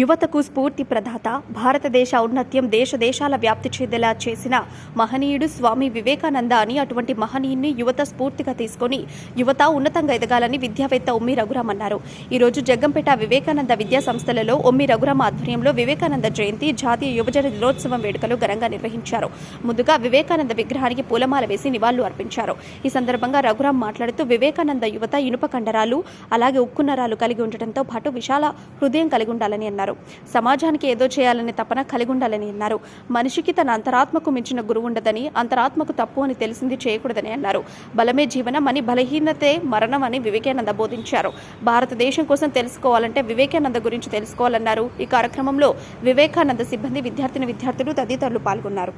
యువతకు స్ఫూర్తి ప్రదాత భారతదేశ ఔన్నత్యం దేశ దేశాల వ్యాప్తి చెందేలా చేసిన మహనీయుడు స్వామి వివేకానంద అని అటువంటి మహనీయుని యువత స్ఫూర్తిగా తీసుకొని యువత ఉన్నతంగా ఎదగాలని విద్యావేత్త ఉమ్మి రఘురాం అన్నారు. ఈరోజు జగ్గంపేట వివేకానంద విద్యా సంస్థలలో ఉమ్మి రఘురామ్ ఆధ్వర్యంలో వివేకానంద జయంతి జాతీయ యువజన దినోత్సవం వేడుకలు ఘనంగా నిర్వహించారు. ముందుగా వివేకానంద విగ్రహానికి పూలమాల వేసి నివాళులు అర్పించారు. ఈ సందర్భంగా రఘురామ్ మాట్లాడుతూ వివేకానంద యువత ఇనుప కండరాలు అలాగే ఉక్కు నరాలు కలిగి ఉండటంతో పాటు విశాల హృదయం కలిగి ఉండాలని అన్నారు. సమాజానికి ఏదో చేయాలనే తపన కలిగి ఉండాలని అన్నారు. మనిషికి తన అంతరాత్మకు మించిన గురువు ఉండదని అంతరాత్మకు తప్పు అని తెలిసింది చేయకూడదని అన్నారు. బలమే జీవనం అని బలహీనతే మరణం అని వివేకానంద బోధించారు. భారతదేశం కోసం తెలుసుకోవాలంటే వివేకానంద గురించి తెలుసుకోవాలన్నారు. ఈ కార్యక్రమంలో వివేకానంద సిబ్బంది విద్యార్థిని విద్యార్థులు తదితరులు పాల్గొన్నారు.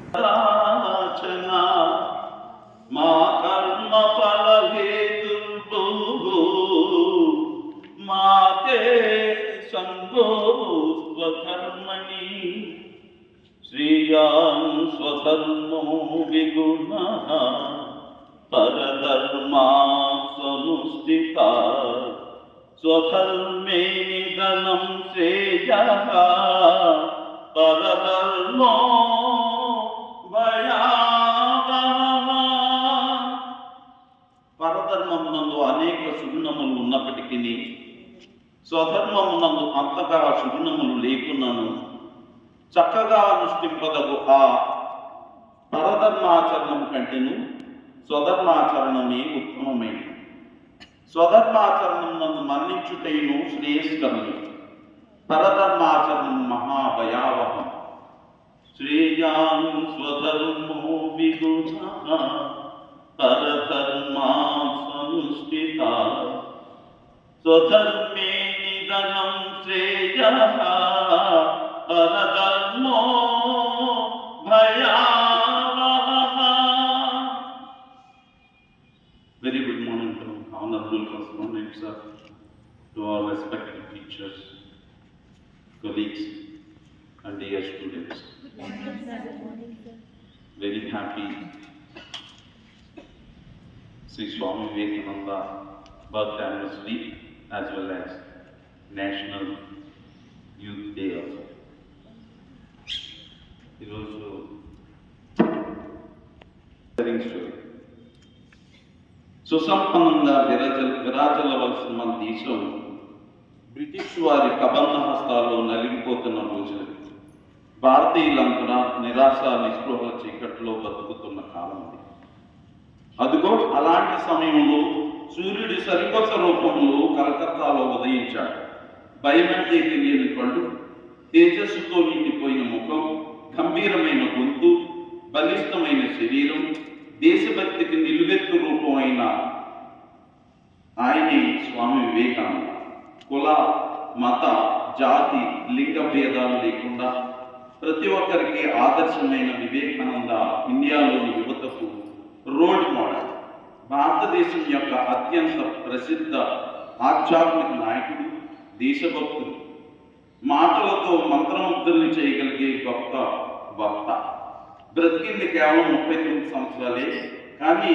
మా సంగో స్వకర్మణి శ్రీయాన్ స్వకర్మో విగుణ పరధర్మా సముస్థిత స్వకర్మే నిధనం శ్రేయ. పరధర్మో స్వధర్మమునందు అంతగా సుగుణములు లేకున్నాను చక్కగా అనుష్ఠింపదగు ఆ పరధర్మాచరణం కంటేను స్వధర్మాచరణమే ఉత్తమమైనది. స్వధర్మాచరణం నందు మన్నించుటైను శ్రేయస్కరమే పరధర్మాచరణం మహాభయావహం. శ్రేయాను స్వధర్మో విగుణ పరధర్మానుష్ఠిత స్వధర్మే Very good morning to honorable correspondents, sir, to our respected teachers, colleagues, and dear students. Very happy. Sri Swami Vivekananda birth anniversary as well as National Youth Day ఈరోజు సుసంపన్నంగా విరజ విరాజలవలసిన మన దేశం బ్రిటిష్ వారి కబంధ హస్తాల్లో నలిగిపోతున్న రోజులు. భారతీయులంతా నిరాశ నిస్పృహల చీకట్లో బతుకుతున్న కాలం ఇది. అదిగో అలాంటి సమయంలో సూర్యుడి సరికొత్త రూపంలో కలకత్తాలో ఉదయించాడు. భయమంటే తెలియని కళ్ళు తేజస్సుతో నిండిపోయిన ముఖం గంభీరమైన గొంతు బలిష్టమైన శరీరం దేశభక్తికి నిలువెత్తు రూపమైన ఆయనే స్వామి వివేకానంద. కుల మత జాతి లింగ భేదాలు లేకుండా ప్రతి ఒక్కరికి ఆదర్శమైన వివేకానంద ఇండియాలోని యువతకు రోల్ మోడల్. భారతదేశం యొక్క అత్యంత ప్రసిద్ధ ఆధ్యాత్మిక నాయకుడు దేశభక్తులు. మాటలతో మంత్రముగ్ధుల్ని చేయగలిగే గొప్ప వక్త బ్రతికింది కేవలం ముప్పై తొమ్మిది సంవత్సరాలే కానీ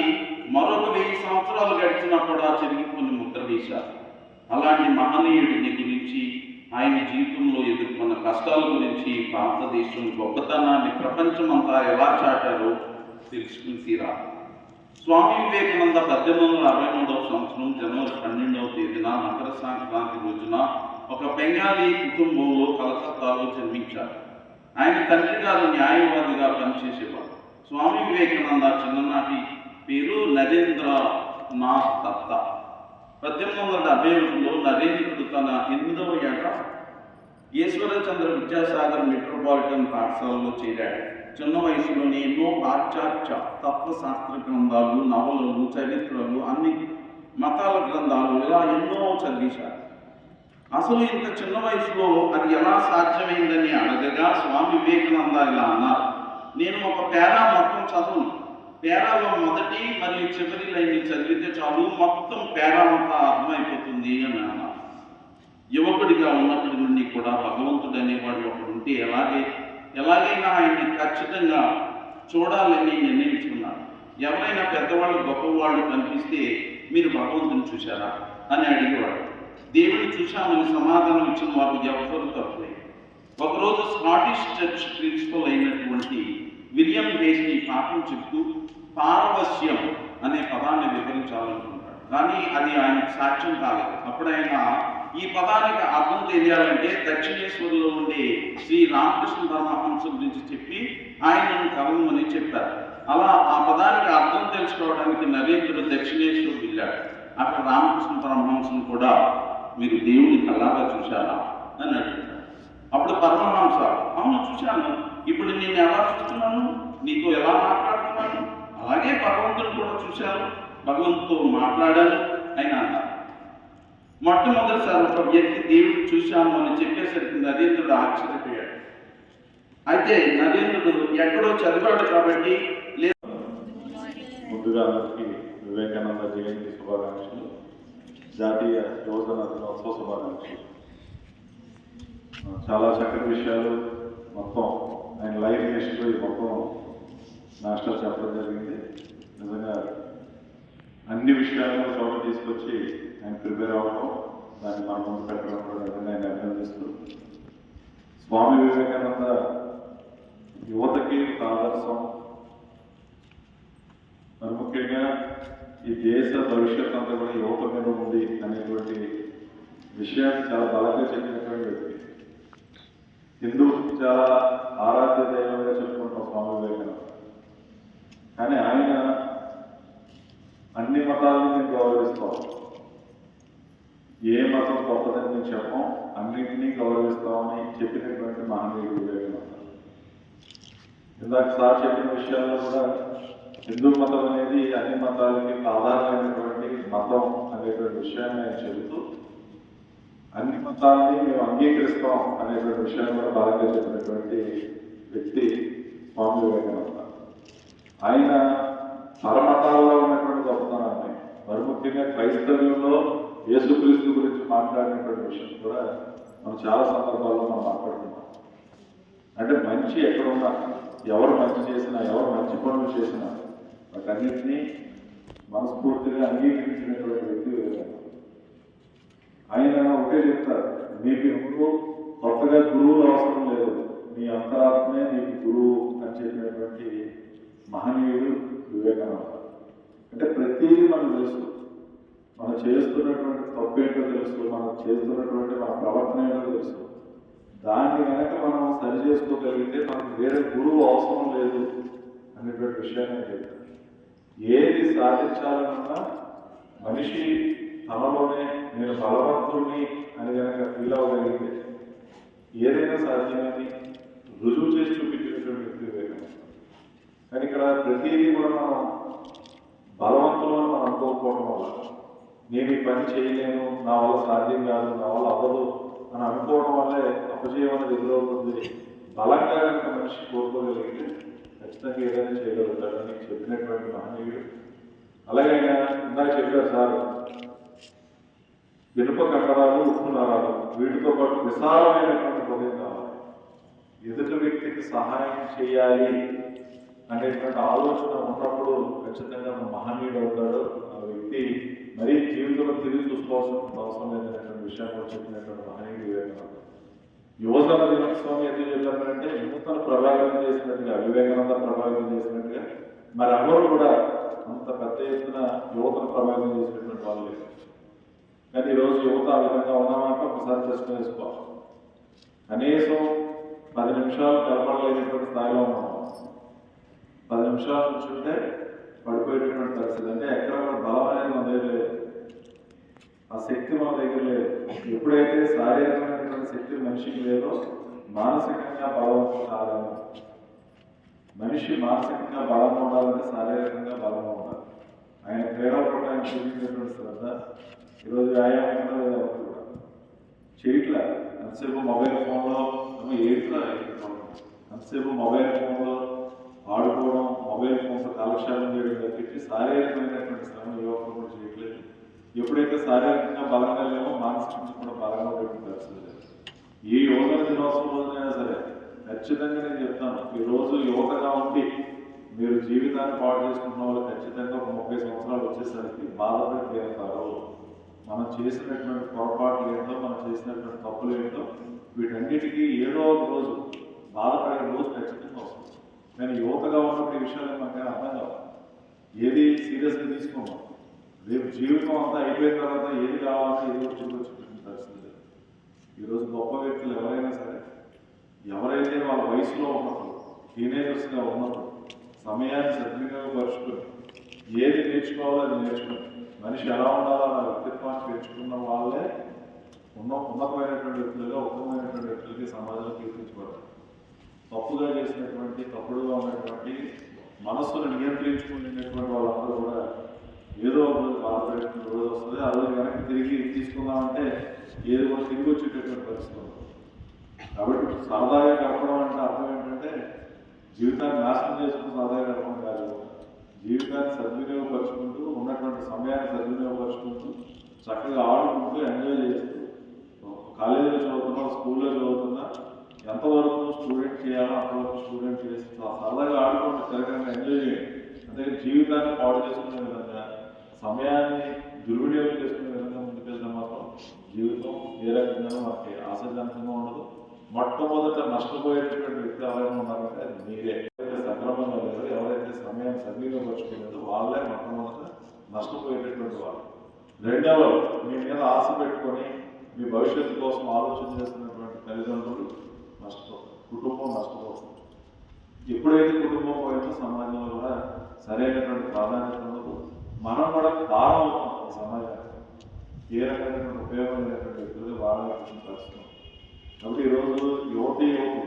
మరొక వెయ్యి సంవత్సరాలు గడిచినా కూడా చెరిగిపోయిన ముద్ర వేశారు అలాంటి మహనీయుడిని గురించి ఆయన జీవితంలో ఎదుర్కొన్న కష్టాల గురించి భారతదేశం గొప్పతనాన్ని ప్రపంచమంతా ఎలా చాటారో తెలుసుకుని తీరాలి. స్వామి వివేకానంద పద్దెనిమిది వందల అరవై మూడవ సంవత్సరం జనవరి పన్నెండవ తేదీన మకర సంక్రాంతి రోజున ఒక బెంగాలీ కుటుంబంలో కలకత్తాలో జన్మించారు. ఆయన తండ్రి గారు న్యాయవాదిగా పనిచేసేవారు. స్వామి వివేకానంద చిన్ననాటి పేరు నరేంద్ర నాథ్ దత్త. పద్దెనిమిది వందల డెబ్బై ఒకటిలో నరేంద్రుడు తన ఎనిమిదవ ఏట ఈశ్వరచంద్ర విద్యాసాగర్ మెట్రోపాలిటన్ పాఠశాలలో చేరాడు. చిన్న వయసులోనే ఎన్నో పాశ్చాత్య తత్వశాస్త్ర గ్రంథాలు నవలలు చరిత్రలు అన్ని మతాల గ్రంథాలు ఇలా ఎన్నో చదివేశారు. అసలు ఇంత చిన్న వయసులో అది ఎలా సాధ్యమైందని అడగగా స్వామి వివేకానంద ఇలా అన్నారు. నేను ఒక పేరా మొత్తం చదువును. పేరాలో మొదటి మరియు చివరి లైన్ చదివితే చాలు మొత్తం పేరా అంతా అర్థమైపోతుంది అని అన్నారు. యువకుడిగా ఉన్నప్పటి నుండి కూడా భగవంతుడు అనేవాడు ఒకడు ఉంటే ఎలాగే ఎలాగైనా ఆయన్ని ఖచ్చితంగా చూడాలని నిర్ణయించుకున్నాడు ఎవరైనా పెద్దవాళ్ళు గొప్పవాళ్ళు కనిపిస్తే మీరు భగవంతుని చూశారా అని అడిగేవాడు. దేవుని చూశామని సమాధానం ఇచ్చిన వారు ఎవరు తప్పలేదు. ఒకరోజు స్కాటిష్ చర్చ్ ప్రిన్సిపల్ అయినటువంటి విలియం హేస్ని పాఠం చెప్తూ పారవశ్యం అనే పదాన్ని వివరించాలనుకుంటాడు. కానీ అది ఆయనకు సాధ్యం కాలేదు. అప్పుడు ఆయన ఈ పదానికి అర్థం తెలియాలంటే దక్షిణేశ్వరులో ఉండే శ్రీ రామకృష్ణ పరమహంస గురించి చెప్పి ఆయనను కలవమని చెప్పారు. అలా ఆ పదానికి అర్థం తెలుసుకోవడానికి నరేంద్రుడు దక్షిణేశ్వరుడు వెళ్ళాడు. అక్కడ రామకృష్ణ పరమహంసను కూడా మీరు దేవుని కళ్ళాగా చూశారా అని అడిగాడు అప్పుడు పరమహంస అవును చూశాను. ఇప్పుడు నేను ఎలా చూస్తున్నాను? నీతో ఎలా మాట్లాడుతున్నాను? అలాగే భగవంతుని కూడా చూశాను భగవంతుతో మాట్లాడాను ఆయన అన్నారు. మొట్టమొదటిసారి ఒక వ్యక్తి దేవుడు చూశాము అని చెప్పేసరికి నరేంద్రుడు ఆశ్చర్యపోయాడు. అయితే నరేంద్రుడు ఎక్కడో చదివాడు కాబట్టి ముందుగా అందరికీ వివేకానంద జయంతి శుభాకాంక్షలు. జాతీయ యువజన దినోత్సవ శుభాకాంక్షలు. చాలా చక్కటి విషయాలు మొత్తం ఆయన లైఫ్ హిస్టరీ మొత్తం మాస్టర్ చెప్పడం జరిగింది. నిజంగా అన్ని విషయాలను చోట తీసుకొచ్చి ఆయన ప్రిపేర్ అవ్వడం దాన్ని మన ముందు పెట్టడం కూడా నిజంగా ఆయన అభినందిస్తూ. స్వామి వివేకానంద యువతకి ఆదర్శం. మరి ముఖ్యంగా ఈ దేశ భవిష్యత్ అంతా కూడా యువత మీద ఉంది అనేటువంటి విషయాన్ని చాలా బలంగా చెప్పినటువంటి వ్యక్తి. హిందూ చాలా ఆరాధ్య దైవంగా చెప్పుకుంటాం స్వామి వివేకానంద. కానీ ఆయన అన్ని మతాలను మేము గౌరవిస్తాం ఏ మతం గొప్పదని మేము చెప్పం అన్నింటినీ గౌరవిస్తామని చెప్పినటువంటి మహనీయుడు వివేకానంద ఇందాక సార్ చెప్పిన విషయాల్లో కూడా హిందూ మతం అనేది అన్ని మతాలకి ఆధారమైనటువంటి మతం అనేటువంటి విషయాన్ని ఆయన చెబుతూ అన్ని మతాలని మేము అంగీకరిస్తాం అనేటువంటి విషయాన్ని కూడా బాగా చెప్పినటువంటి వ్యక్తి స్వామి వివేకానంద ఆయన పరమతాల్లో ఉన్నటువంటి గొప్పతనాన్ని మరి ముఖ్యంగా క్రైస్తవ్యంలో యేసుక్రీస్తు గురించి మాట్లాడినటువంటి విషయం కూడా మనం చాలా సందర్భాల్లో మనం మాట్లాడుతున్నాం అంటే మంచి ఎక్కడున్నా ఎవరు మంచి చేసినా ఎవరు మంచి పనులు చేసినా వాటన్నింటినీ మనస్ఫూర్తిగా అంగీకరించినటువంటి వ్యక్తి ఆయన ఒకటే చెప్తారు మీకు ఎప్పుడు కొత్తగా గురువులు అవసరం లేదు. మీ అంతరాత్మే మీకు గురువు అని చెప్పినటువంటి మహనీయుడు వివేకానంద. అంటే ప్రతిదీ మనకు తెలుసు. మనం చేస్తున్నటువంటి తప్పేంటో తెలుసు మనం చేస్తున్నటువంటి మన ప్రవర్తన ఏంటో తెలుసు దాన్ని కనుక మనం సరి చేసుకోగలిగితే మనకు వేరే గురువు అవసరం లేదు అనేటువంటి విషయాన్ని చెప్తాను. ఏది సాధించాలన్నా మనిషి తనలోనే నేను బలవంతుడిని అని కనుక ఫీల్ అవ్వగలిగితే ఏదైనా సాధ్యమని రుజువు చేసి చూపించినటువంటి వ్యక్తి వివేకానంద కానీ ఇక్కడ ప్రతిదీ కూడా మనం బలవంతులను మనం అనుకోకపోవడం వల్ల నేను ఈ పని చేయలేను నా వల్ల సాధ్యం కాదు నా వల్ల అవ్వదు అని అనుకోవడం వల్లే అపజయం అనేది ఎదురవుతుంది. బలంగా కనుక మనిషి కోరుకోగలిగితే ఖచ్చితంగా ఏదైనా చేయగలుగుతాడు అని చెప్పినటువంటి మహనీయుడు. అలాగే ఆయన ఇందాక చెప్పారు సార్ ఇనుప కండరాలు ఉప్పు నరాలు వీటితో పాటు విశాలమైనటువంటి హృదయం కావాలి. ఎదుటి వ్యక్తికి సహాయం చేయాలి అనేటువంటి ఆలోచన ఉన్నప్పుడు ఖచ్చితంగా మన మహనీయుడు అవుతాడు. ఆ వ్యక్తి మరీ జీవితంలో తిరిగి చూసుకోవాల్సిన అవసరం లేదనేటువంటి విషయాన్ని కూడా చెప్పినటువంటి మహనీయుడు వివేకానంద యువజన దినోత్సవం ఎందుకు చెప్పారంటే యువతను ప్రభావితం చేసినట్టుగా వివేకానంద ప్రభావితం చేసినట్టుగా మరి ఎవరు కూడా అంత పెద్ద ఎత్తున యువతను ప్రభావితం చేసినటువంటి వాళ్ళు లేదు కానీ ఈరోజు యువత ఆ విధంగా ఉన్నామంటే ఒకసారి ప్రశ్న వేసుకోవాలి. కనీసం పది నిమిషాలు కలపడలేనటువంటి స్థాయిలో ఉన్నాం. పది నిమిషాలు కూర్చుంటే పడిపోయేటటువంటి పరిస్థితి. అంటే ఎక్కడ మన బలం అనేది మన దగ్గర లేదు. ఆ శక్తి మన దగ్గర లేదు. ఎప్పుడైతే శారీరకమైనటువంటి శక్తి మనిషికి లేదో మానసికంగా బలం కాలేము మనిషి మానసికంగా బలం ఉండాలంటే శారీరకంగా బలంగా ఉండాలి. ఆయన క్రీడల పట్ల ఆయన చూపించినటువంటి శ్రద్ధ ఈరోజు వ్యాయామం కూడా కూడా. చేయట్లే అంతసేపు మొబైల్ ఫోన్లో ఏట్లా అంతసేపు మొబైల్ ఫోన్లో ఆడుకోవడం మొబైల్ ఫోన్తో కాలక్షేపం చేయడం తప్పించి శారీరకమైనటువంటి శ్రమ యువకులు కూడా చేయట్లేదు. ఎప్పుడైతే శారీరకంగా బలంగా లేమో మానసికంగా కూడా బలంగా పెట్టుకోవచ్చు ఏ యువత ఈ దినోత్సవం రోజునైనా సరే ఖచ్చితంగా నేను చెప్తాను ఈ రోజు యువతగా ఉండి మీరు జీవితాన్ని పాటు చేసుకున్న వాళ్ళు ఖచ్చితంగా ఒక ముప్పై సంవత్సరాలు వచ్చేసరికి బాధపడి తీరుతారు మనం చేసినటువంటి పొరపాట్లు ఏంటో మనం చేసినటువంటి తప్పులు ఏంటో వీటన్నిటికీ ఏదో ఒక రోజు బాధపడే రోజు ఖచ్చితంగా వస్తుంది కానీ యువతగా ఉన్నప్పుడు ఈ విషయాలు మనకి అర్థం కాదు ఏది సీరియస్గా తీసుకోమా రేపు జీవితం అంతా అయిపోయిన తర్వాత ఏది కావాలని ఏది వచ్చిందో చూపించుకుంటున్న పరిస్థితి లేదు. ఈరోజు గొప్ప వ్యక్తులు ఎవరైనా సరే ఎవరైతే వాళ్ళ వయసులో ఉన్నప్పుడు టీనేజర్స్గా ఉన్నప్పుడు సమయాన్ని సద్వినియోగపరుచుకొని ఏది నేర్చుకోవాలో అది నేర్చుకుని మనిషి ఎలా ఉండాలో ఆ వ్యక్తిత్వాన్ని పెంచుకున్న వాళ్ళే ఉన్న ఉన్నతమైనటువంటి వ్యక్తులుగా ఉత్తమమైనటువంటి వ్యక్తులకి సమాజంలో కీర్తించబడతారు తప్పుగా చేసినటువంటి తప్పుడుగా ఉన్నటువంటి మనస్సును నియంత్రించుకునేటువంటి వాళ్ళందరూ కూడా ఏదో ఒక రోజు బాధపడేటువంటి రోజు వస్తుంది ఆ రోజు వెనక్కి తిరిగి తీసుకుందామంటే ఏదో కూడా తిరిగి వచ్చేటటువంటి పరిస్థితి కాబట్టి సరదాగా గడపడం అంటే అర్థం ఏంటంటే జీవితాన్ని నాశనం చేసుకుని సరదాగా గడపడం కాదు. జీవితాన్ని సద్వినియోగపరుచుకుంటూ ఉన్నటువంటి సమయాన్ని సద్వినియోగపరుచుకుంటూ చక్కగా ఆడుకుంటూ ఎంజాయ్ చేస్తూ కాలేజీలో చదువుతున్నా స్కూల్లో చదువుతున్నా ఎంతవరకు స్టూడెంట్ చేయాలో అంతవరకు స్టూడెంట్ చేస్తూ సరదాగా ఆడుకుంటూ తిరగంగా ఎంజాయ్ చేయండి. అంటే జీవితాన్ని పాడు చేసుకునే విధంగా సమయాన్ని దుర్వినియోగం చేసుకునే విధంగా ముందుకెళ్తే మాత్రం జీవితం ఏ రకంగా మనకి ఆశాజనకంగా ఉండదు. మొట్టమొదట నష్టపోయేటటువంటి వ్యక్తి ఎవరైనా ఉన్నారంటే అది మీరే. ఎవరైతే సక్రమంగా లేదో ఎవరైతే సమయాన్ని సద్వినియోగపరుచుకునేదో వాళ్ళే మొట్టమొదట నష్టపోయేటటువంటి వాళ్ళు. రెండవ మీ మీద ఆశ పెట్టుకొని మీ భవిష్యత్తు కోసం ఆలోచన చేస్తున్న తల్లిదండ్రులు నష్టపోతారు కుటుంబం నష్టపోతుంది ఎప్పుడైతే కుటుంబం పోయిందో సమాజంలో కూడా సరైనటువంటి ప్రాధాన్యత ఉండదు. మనం కూడా భారం అవుతాం సమాజానికి. ఏ రకమైనటువంటి ఉపయోగం లేనటువంటి వ్యక్తులు బాగా పరిస్థితి కాబట్టి ఈరోజు యువతి యువతి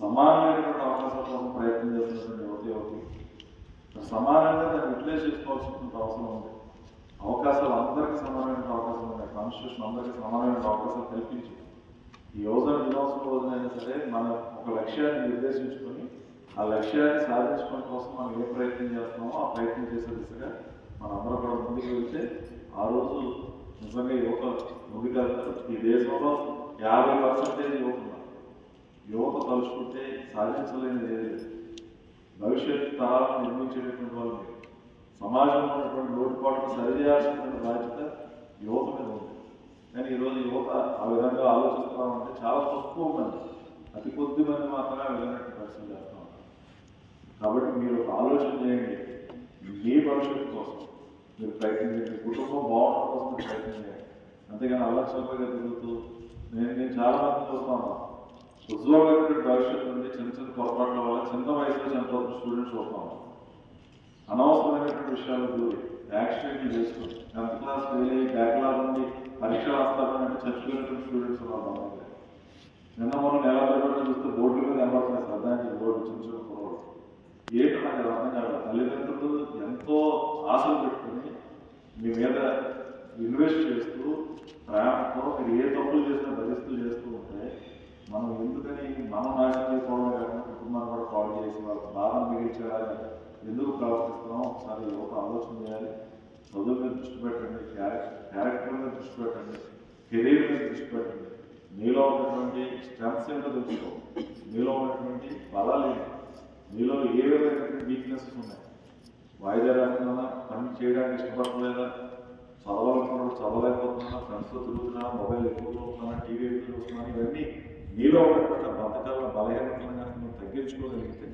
సమానమైనటువంటి అవకాశం కోసం ప్రయత్నం చేస్తున్నటువంటి యువతి యువతి సమానంగా దాన్ని యూటిలైజ్ చేసుకోవాల్సినటువంటి అవసరం ఉంది. అవకాశాలు అందరికీ సమానమైన అవకాశాలు ఉన్నాయి. కాన్స్టిట్యూషన్ అందరికీ సమానమైన అవకాశాలు కల్పించింది ఈ యువజన దినోత్సవం రోజునైనా సరే మన ఒక లక్ష్యాన్ని నిర్దేశించుకొని ఆ లక్ష్యాన్ని సాధించడం కోసం మనం ఏ ప్రయత్నం చేస్తున్నామో ఆ ప్రయత్నం చేసే దిశగా మనందరం కూడా ముందుకు వెళ్తే ఆ రోజు నిజంగా యువత ముందుకెళ్తారు ఈ దేశంలో యాభై పర్సెంటేజ్ యువత యువత తలుచుకుంటే సాధించలేనిది ఏది లేదు. భవిష్యత్ తరాలను నిర్మించేటటువంటి వాళ్ళు సమాజంలో ఉన్నటువంటి లోటుపాట్లు సరిచేయాల్సినటువంటి బాధ్యత యువత మీద ఉంది. కానీ ఈరోజు యువత ఆ విధంగా ఆలోచిస్తామంటే చాలా తక్కువ మంది అతి కొద్ది మంది మాత్రమే వెళ్ళినట్టు పరిస్థితి చేస్తాం కాబట్టి మీరు ఒక ఆలోచన చేయండి. మీ భవిష్యత్తు కోసం? మీరు ప్రయత్నం చేయండి కుటుంబం బాగుండడం కోసం ప్రయత్నం చేయండి అంతేగాని అలక్ష్యంగా తిరుగుతూ నేను నేను చాలా మంది చూస్తాను. ఉజ్వలమైనటువంటి భవిష్యత్తు నుండి చిన్న చిన్న పొరపాట్ల వల్ల చిన్న వయసులో చనిపోతున్న స్టూడెంట్స్ చూస్తాం అనవసరమైనటువంటి విషయాలు దూరి యాక్సిడెంట్లు చేసుకుని టెన్త్ క్లాస్ వెళ్ళి బ్యాక్లాగ్ ఉండి పరీక్ష రాస్తారని చచ్చిపోయినటువంటి స్టూడెంట్స్ ఉన్నారు మా దగ్గర. నిన్న మనం నెల తరబడి చూస్తే బోర్డు మీద కనబడుతున్నాయి శ్రద్ధాంజలి బోర్డు చిన్న చిన్న పొరపాటు ఏంటో నాకు అర్థం కాదు తల్లిదండ్రులు ఎంతో ఆశలు పెట్టుకుని మీ మీద ఇన్వెస్ట్ చేస్తూ ప్రయాణంతో మీరు ఏ తప్పులు చేసినా భరిస్తూ చేస్తూ ఉంటే మనం ఎందుకని మనం నాశనం చేసుకోవడం కాకుండా కుటుంబాన్ని కూడా కాల్ చేసి వాళ్ళకి బాధను మిగిల్చేలాగా ఎందుకు ప్రవర్తిస్తున్నాం ఒకసారి యువత ఆలోచన చేయాలి. చదువు మీద దృష్టి పెట్టండి క్యారెక్టర్ క్యారెక్టర్ మీద దృష్టి పెట్టండి కెరీర్ మీద దృష్టి పెట్టండి. మీలో ఉన్నటువంటి స్ట్రెంగ్స్ ఏంటో తెలుసుకో మీలో ఉన్నటువంటి బలాలు ఏంటి? మీలో ఏ విధమైనటువంటి వీక్నెసెస్ ఉన్నాయి వాయిదా రాకుండా పని చేయడానికి ఇష్టపడలేదా చదవాలనుకున్నాడు చదవలేకపోతున్నా ఫ్రెండ్స్తో తిరుగుతున్నా మొబైల్ ఎక్కువ చూస్తున్నా టీవీ ఎక్కువ చూస్తున్నా ఇవన్నీ నీలో ఉన్నటువంటి ఆ బతకాల బలహీనతలను కనుక నువ్వు తగ్గించుకోగలిగితే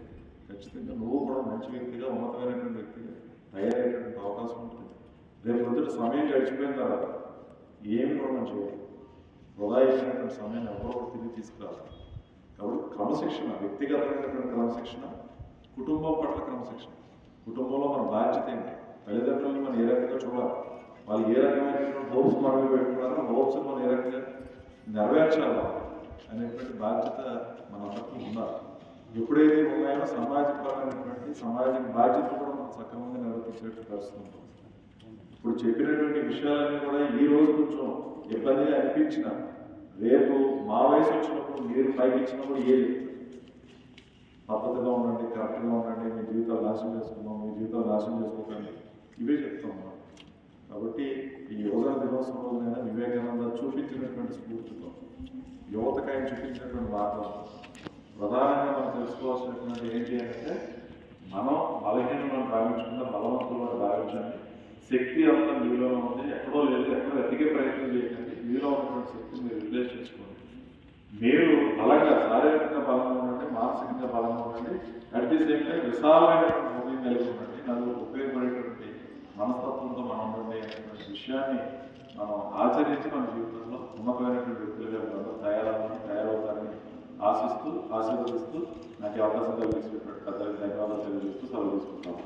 ఖచ్చితంగా నువ్వు కూడా మంచి వ్యక్తిగా ఉన్నతమైనటువంటి వ్యక్తిగా తయారయ్యేటువంటి అవకాశం ఉంటుంది. రేపు పొద్దుట సమయం గడిచిపోయిన తర్వాత ఏమి కూడా మనం చేయాలి. వృధా చేసినటువంటి సమయాన్ని ఎవరో తిరిగి తీసుకురావాలి. కాబట్టి క్రమశిక్షణ వ్యక్తిగతమైనటువంటి క్రమశిక్షణ కుటుంబం పట్ల క్రమశిక్షణ. కుటుంబంలో మన బాధ్యత ఏంటి? తల్లిదండ్రులను మనం ఏ రకంగా చూడాలి? వాళ్ళు ఏ రకమైనటువంటి హోప్స్ మన మీద పెట్టుకున్నారో హోప్స్ మనం ఏ రకంగా నెరవేర్చాలి అనేటువంటి బాధ్యత మనందరికీ ఉండాలి. ఎప్పుడైతే ఉన్నాయో సమాజపరమైనటువంటి సమాజం బాధ్యత కూడా మనం సక్రమంగా నిర్వర్తించేట్టు పరిస్థితి ఉంటుంది. ఇప్పుడు చెప్పినటువంటి విషయాలన్నీ కూడా ఈ రోజు కొంచెం ఇబ్బందిగా అనిపించిన రేపు మా వయసు వచ్చినప్పుడు మీరు పైకి ఇచ్చినప్పుడు ఏది పద్ధతిగా ఉండండి కరెక్ట్గా ఉండండి మీ జీవితాలు నాశనం చేసుకున్నాం మీ జీవితాలు నాశనం చేసుకోకండి. ఇవే చెప్తాం కాబట్టి ఈ యువజన దినోత్సవం రోజునైనా వివేకానంద చూపించినటువంటి స్ఫూర్తితో యువతకు ఆయన చూపించినటువంటి మార్గం ప్రధానంగా మనం తెలుసుకోవాల్సినటువంటి ఏంటి అంటే మనం బలహీనలను భావించకుండా బలవంతులను భావించండి. శక్తి అంతా మీలో ఉంది. ఎక్కడో లేదు. ఎక్కడో ఎదిగే ప్రయత్నం చేయకండి. మీలో ఉన్నటువంటి శక్తిని మీరు రిలీజ్ చేసుకోండి. మీరు బలంగా శారీరకంగా బలంగా ఉండండి మానసికంగా బలంగా ఉండండి అట్ ది సేమ్ టైం విశాలమైనటువంటి హృదయం కలిగి ఉండండి. నలుగురు ఉపయోగపడేటువంటి మనస్తత్వంతో మనం ఉండండి అనేటువంటి విషయాన్ని మనం ఆచరించి మన జీవితంలో ఉన్నతమైనటువంటి వ్యక్తులుగా మనం తయారవ్వాలని తయారవుతారని ఆశిస్తూ ఆశీర్వదిస్తూ నాకు అవకాశం కలిగించినటువంటి పెద్దలకు ధన్యవాదాలు తెలియజేస్తూ సెలవు తీసుకుంటాము